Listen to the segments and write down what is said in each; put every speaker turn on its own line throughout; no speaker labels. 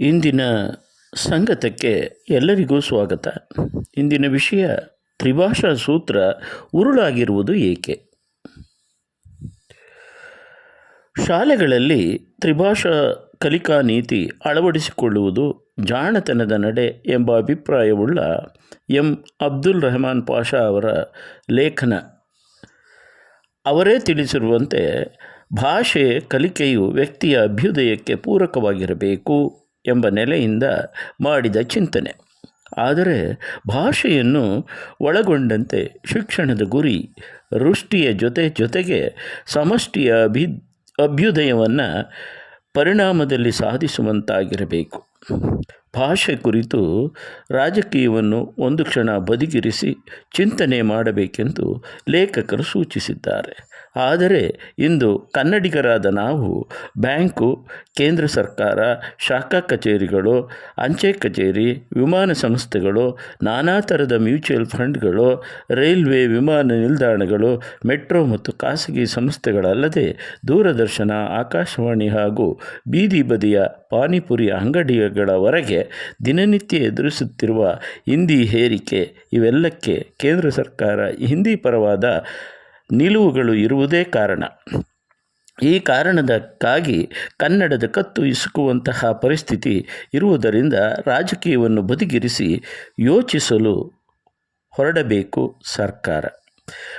ಇಂದಿನ ಸಂಗತಕ್ಕೆ ಎಲ್ಲರಿಗೂ ಸ್ವಾಗತ. ಇಂದಿನ ವಿಷಯ ತ್ರಿಭಾಷಾ ಸೂತ್ರ ಉರುಳಾಗಿರುವುದು ಏಕೆ? ಶಾಲೆಗಳಲ್ಲಿ ತ್ರಿಭಾಷಾ ಕಲಿಕಾ ನೀತಿ ಅಳವಡಿಸಿಕೊಳ್ಳುವುದು ಜಾಣತನದ ನಡೆ ಎಂಬ ಅಭಿಪ್ರಾಯವುಳ್ಳ ಎಂ. ಅಬ್ದುಲ್ ರೆಹಮಾನ್ ಪಾಷಾ ಅವರ ಲೇಖನ. ಅವರೇ ತಿಳಿಸಿರುವಂತೆ ಭಾಷೆ ಕಲಿಕೆಯು ವ್ಯಕ್ತಿಯ ಅಭ್ಯುದಯಕ್ಕೆ ಪೂರಕವಾಗಿರಬೇಕು ಎಂಬ ನೆಲೆಯಿಂದ ಮಾಡಿದ ಚಿಂತನೆ. ಆದರೆ ಭಾಷೆಯನ್ನು ಒಳಗೊಂಡಂತೆ ಶಿಕ್ಷಣದ ಗುರಿ, ವೃಷ್ಟಿಯ ಜೊತೆ ಜೊತೆಗೆ ಸಮಷ್ಟಿಯ ಅಭಿ, ಅಭ್ಯುದಯವನ್ನು ಪರಿಣಾಮದಲ್ಲಿ ಸಾಧಿಸುವಂತಾಗಿರಬೇಕು. 嗯。ಭಾಷೆ ಕುರಿತು ರಾಜಕೀಯವನ್ನು ಒಂದು ಕ್ಷಣ ಬದಿಗಿರಿಸಿ ಚಿಂತನೆ ಮಾಡಬೇಕೆಂದು ಲೇಖಕರು ಸೂಚಿಸಿದ್ದಾರೆ. ಆದರೆ ಇಂದು ಕನ್ನಡಿಗರಾದ ನಾವು, ಬ್ಯಾಂಕು, ಕೇಂದ್ರ ಸರ್ಕಾರ, ಶಾಖಾ ಕಚೇರಿಗಳು, ಅಂಚೆ ಕಚೇರಿ, ವಿಮಾನ ಸಂಸ್ಥೆಗಳು, ನಾನಾ ಥರದ ಮ್ಯೂಚುವಲ್ ಫಂಡ್ಗಳು, ರೈಲ್ವೆ ವಿಮಾನ ನಿಲ್ದಾಣಗಳು, ಮೆಟ್ರೋ ಮತ್ತು ಖಾಸಗಿ ಸಂಸ್ಥೆಗಳಲ್ಲದೆ ದೂರದರ್ಶನ, ಆಕಾಶವಾಣಿ ಹಾಗೂ ಬೀದಿ ಬದಿಯ ಪಾನಿಪುರಿ ಅಂಗಡಿಗಳವರೆಗೆ ದಿನನಿತ್ಯ ಎದುರಿಸುತ್ತಿರುವ ಹಿಂದಿ ಹೇರಿಕೆ ಇವೆಲ್ಲಕ್ಕೆ ಕೇಂದ್ರ ಸರ್ಕಾರ ಹಿಂದಿ ಪರವಾದ ನಿಲುವುಗಳು ಇರುವುದೇ ಕಾರಣ. ಈ ಕಾರಣದಕ್ಕಾಗಿ ಕನ್ನಡದ ಕತ್ತು ಇಸುಕುವಂತಹ ಪರಿಸ್ಥಿತಿ ಇರುವುದರಿಂದ ರಾಜಕೀಯವನ್ನು ಬದಿಗಿರಿಸಿ ಯೋಚಿಸಲು ಹೊರಡಬೇಕು ಸರ್ಕಾರ.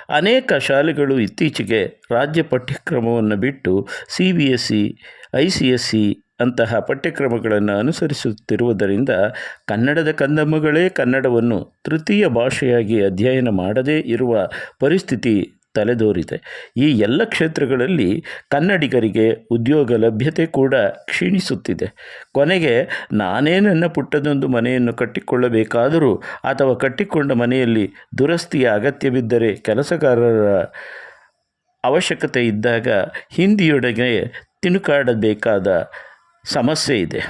ಅನೇಕ ಶಾಲೆಗಳು ಇತ್ತೀಚೆಗೆ ರಾಜ್ಯ ಪಠ್ಯಕ್ರಮವನ್ನು ಬಿಟ್ಟು C B S E I C S E ಅಂತಹ ಪಠ್ಯಕ್ರಮಗಳನ್ನು ಅನುಸರಿಸುತ್ತಿರುವುದರಿಂದ ಕನ್ನಡದ ಕಂದಮ್ಮಗಳೇ ಕನ್ನಡವನ್ನು ತೃತೀಯ ಭಾಷೆಯಾಗಿ ಅಧ್ಯಯನ ಮಾಡದೇ ಇರುವ ಪರಿಸ್ಥಿತಿ ತಲೆದೋರಿದೆ. ಈ ಎಲ್ಲ ಕ್ಷೇತ್ರಗಳಲ್ಲಿ ಕನ್ನಡಿಗರಿಗೆ ಉದ್ಯೋಗ ಲಭ್ಯತೆ ಕೂಡ ಕ್ಷೀಣಿಸುತ್ತಿದೆ. ಕೊನೆಗೆ ನಾನೇ ನನ್ನ ಪುಟ್ಟದೊಂದು ಮನೆಯನ್ನು ಕಟ್ಟಿಕೊಳ್ಳಬೇಕಾದರೂ ಅಥವಾ ಕಟ್ಟಿಕೊಂಡ ಮನೆಯಲ್ಲಿ ದುರಸ್ತಿಯ ಅಗತ್ಯವಿದ್ದರೆ ಕೆಲಸಗಾರರ ಅವಶ್ಯಕತೆ ಇದ್ದಾಗ ಹಿಂದಿಯೊಡೆಗೆ ತಿಣುಕಾಡಬೇಕಾದ ಸಮಸ್ಯೆ ಇದೆ.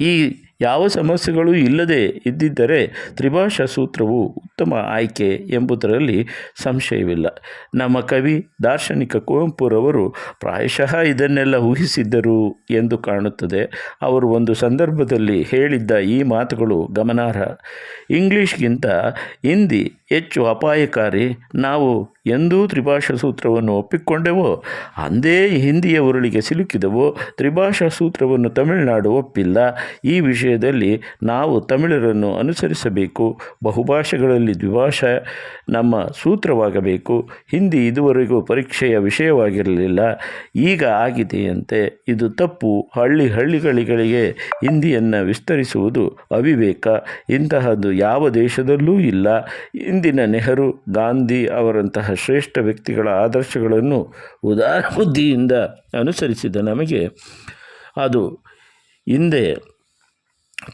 ಈ ಯಾವ ಸಮಸ್ಯೆಗಳು ಇಲ್ಲದೆ ಇದ್ದಿದ್ದರೆ ತ್ರಿಭಾಷಾ ಸೂತ್ರವು ಉತ್ತಮ ಆಯ್ಕೆ ಎಂಬುದರಲ್ಲಿ ಸಂಶಯವಿಲ್ಲ. ನಮ್ಮ ಕವಿ ದಾರ್ಶನಿಕ ಕುವೆಂಪುರವರು ಪ್ರಾಯಶಃ ಇದನ್ನೆಲ್ಲ ಊಹಿಸಿದ್ದರು ಎಂದು ಕಾಣುತ್ತದೆ. ಅವರು ಒಂದು ಸಂದರ್ಭದಲ್ಲಿ ಹೇಳಿದ್ದ ಈ ಮಾತುಗಳು ಗಮನಾರ್ಹ. ಇಂಗ್ಲೀಷ್ಗಿಂತ ಹಿಂದಿ ಹೆಚ್ಚು ಅಪಾಯಕಾರಿ. ನಾವು ಎಂದೂ ತ್ರಿಭಾಷಾ ಸೂತ್ರವನ್ನು ಒಪ್ಪಿಕೊಂಡೆವೋ, ಅಂದೇ ಹಿಂದಿಯ ಉರುಳಿಗೆ ಸಿಲುಕಿದವೋ, ತ್ರಿಭಾಷಾ ಸೂತ್ರವನ್ನು ತಮಿಳುನಾಡು ಒಪ್ಪಿಲ್ಲ. ಈ ವಿಷಯದಲ್ಲಿ ನಾವು ತಮಿಳರನ್ನು ಅನುಸರಿಸಬೇಕು. ಬಹುಭಾಷೆಗಳಲ್ಲಿ ದ್ವಿಭಾಷೆ ನಮ್ಮ ಸೂತ್ರವಾಗಬೇಕು. ಹಿಂದಿ ಇದುವರೆಗೂ ಪರೀಕ್ಷೆಯ ವಿಷಯವಾಗಿರಲಿಲ್ಲ. ಈಗ ಆಗಿದೆಯಂತೆ. ಇದು ತಪ್ಪು. ಹಳ್ಳಿ ಹಳ್ಳಿಗಳಿಗೆ ಹಿಂದಿಯನ್ನು ವಿಸ್ತರಿಸುವುದು ಅವಿವೇಕ. ಇಂತಹದ್ದು ಯಾವ ದೇಶದಲ್ಲೂ ಇಲ್ಲ. ಇಂದಿನ ನೆಹರು, ಗಾಂಧಿ ಅವರಂತಹ ಶ್ರೇಷ್ಠ ವ್ಯಕ್ತಿಗಳ ಆದರ್ಶಗಳನ್ನು ಉದಾರ ಬುದ್ಧಿಯಿಂದ ಅನುಸರಿಸಿದ ನಮಗೆ ಅದು ಹಿಂದೆ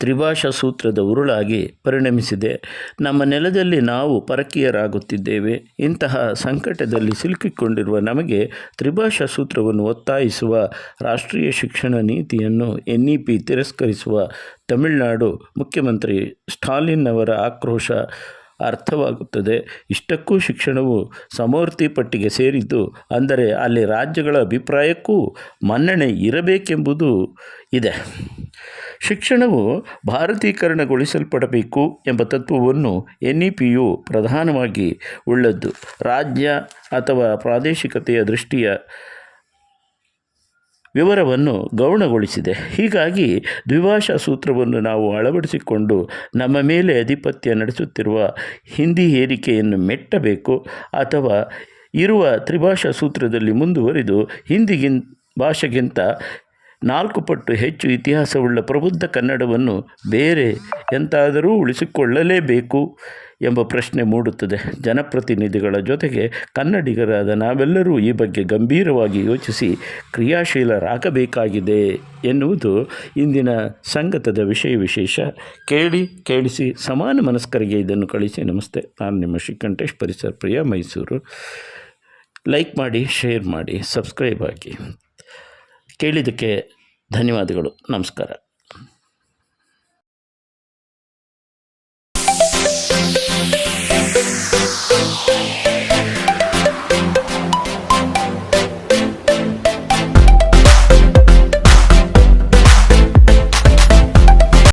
ತ್ರಿಭಾಷಾ ಸೂತ್ರದ ಉರುಳಾಗಿ ಪರಿಣಮಿಸಿದೆ. ನಮ್ಮ ನೆಲದಲ್ಲಿ ನಾವು ಪರಕೀಯರಾಗುತ್ತಿದ್ದೇವೆ. ಇಂತಹ ಸಂಕಟದಲ್ಲಿ ಸಿಲುಕಿಕೊಂಡಿರುವ ನಮಗೆ ತ್ರಿಭಾಷಾ ಸೂತ್ರವನ್ನು ಒತ್ತಾಯಿಸುವ ರಾಷ್ಟ್ರೀಯ ಶಿಕ್ಷಣ ನೀತಿಯನ್ನು ಎನ್ ಇ ಪಿ ತಿರಸ್ಕರಿಸುವ ತಮಿಳುನಾಡು ಮುಖ್ಯಮಂತ್ರಿ ಸ್ಟಾಲಿನ್ ಅವರ ಆಕ್ರೋಶ ಅರ್ಥವಾಗುತ್ತದೆ. ಇಷ್ಟಕ್ಕೂ ಶಿಕ್ಷಣವು ಸಮವರ್ತಿ ಪಟ್ಟಿಗೆ ಸೇರಿದ್ದು, ಅಂದರೆ ಅಲ್ಲಿ ರಾಜ್ಯಗಳ ಅಭಿಪ್ರಾಯಕ್ಕೂ ಮನ್ನಣೆ ಇರಬೇಕೆಂಬುದು ಇದೆ. ಶಿಕ್ಷಣವು ಭಾರತೀಕರಣಗೊಳಿಸಲ್ಪಡಬೇಕು ಎಂಬ ತತ್ವವನ್ನು ಎನ್ ಇ ಪಿಯು ಪ್ರಧಾನವಾಗಿ ಉಳ್ಳದ್ದು. ರಾಜ್ಯ ಅಥವಾ ಪ್ರಾದೇಶಿಕತೆಯ ದೃಷ್ಟಿಯ ವಿವರವನ್ನು ಗೌಣಗೊಳಿಸಿದೆ. ಹೀಗಾಗಿ ದ್ವಿಭಾಷಾ ಸೂತ್ರವನ್ನು ನಾವು ಅಳವಡಿಸಿಕೊಂಡು ನಮ್ಮ ಮೇಲೆ ಅಧಿಪತ್ಯ ನಡೆಸುತ್ತಿರುವ ಹಿಂದಿ ಹೇರಿಕೆಯನ್ನು ಮೆಟ್ಟಬೇಕು ಅಥವಾ ಇರುವ ತ್ರಿಭಾಷಾ ಸೂತ್ರದಲ್ಲಿ ಮುಂದುವರಿದು ಹಿಂದಿಗಿನ್ ಭಾಷೆಗಿಂತ ನಾಲ್ಕು ಪಟ್ಟು ಹೆಚ್ಚು ಇತಿಹಾಸವುಳ್ಳ ಪ್ರಬುದ್ಧ ಕನ್ನಡವನ್ನು ಬೇರೆ ಎಂತಾದರೂ ಉಳಿಸಿಕೊಳ್ಳಲೇಬೇಕು ಎಂಬ ಪ್ರಶ್ನೆ ಮೂಡುತ್ತದೆ. ಜನಪ್ರತಿನಿಧಿಗಳ ಜೊತೆಗೆ ಕನ್ನಡಿಗರಾದ ನಾವೆಲ್ಲರೂ ಈ ಬಗ್ಗೆ ಗಂಭೀರವಾಗಿ ಯೋಚಿಸಿ ಕ್ರಿಯಾಶೀಲರಾಗಬೇಕಾಗಿದೆ ಎನ್ನುವುದು ಇಂದಿನ ಸಂಗತದ ವಿಷಯ ವಿಶೇಷ. ಕೇಳಿ ಕೇಳಿಸಿ ಸಮಾನ ಮನಸ್ಕರಿಗೆ ಇದನ್ನು ಕಳಿಸಿ. ನಮಸ್ತೆ. ನಾನು ನಿಮ್ಮ ಶ್ರೀಕಂಠೇಶ್, ಪರಿಸರ ಪ್ರಿಯ ಮೈಸೂರು. ಲೈಕ್ ಮಾಡಿ, ಶೇರ್ ಮಾಡಿ, ಸಬ್ಸ್ಕ್ರೈಬ್ ಆಗಿ. ಕೇಳಿದ್ದಕ್ಕೆ ಧನ್ಯವಾದಗಳು ನಮಸ್ಕಾರ Thank you.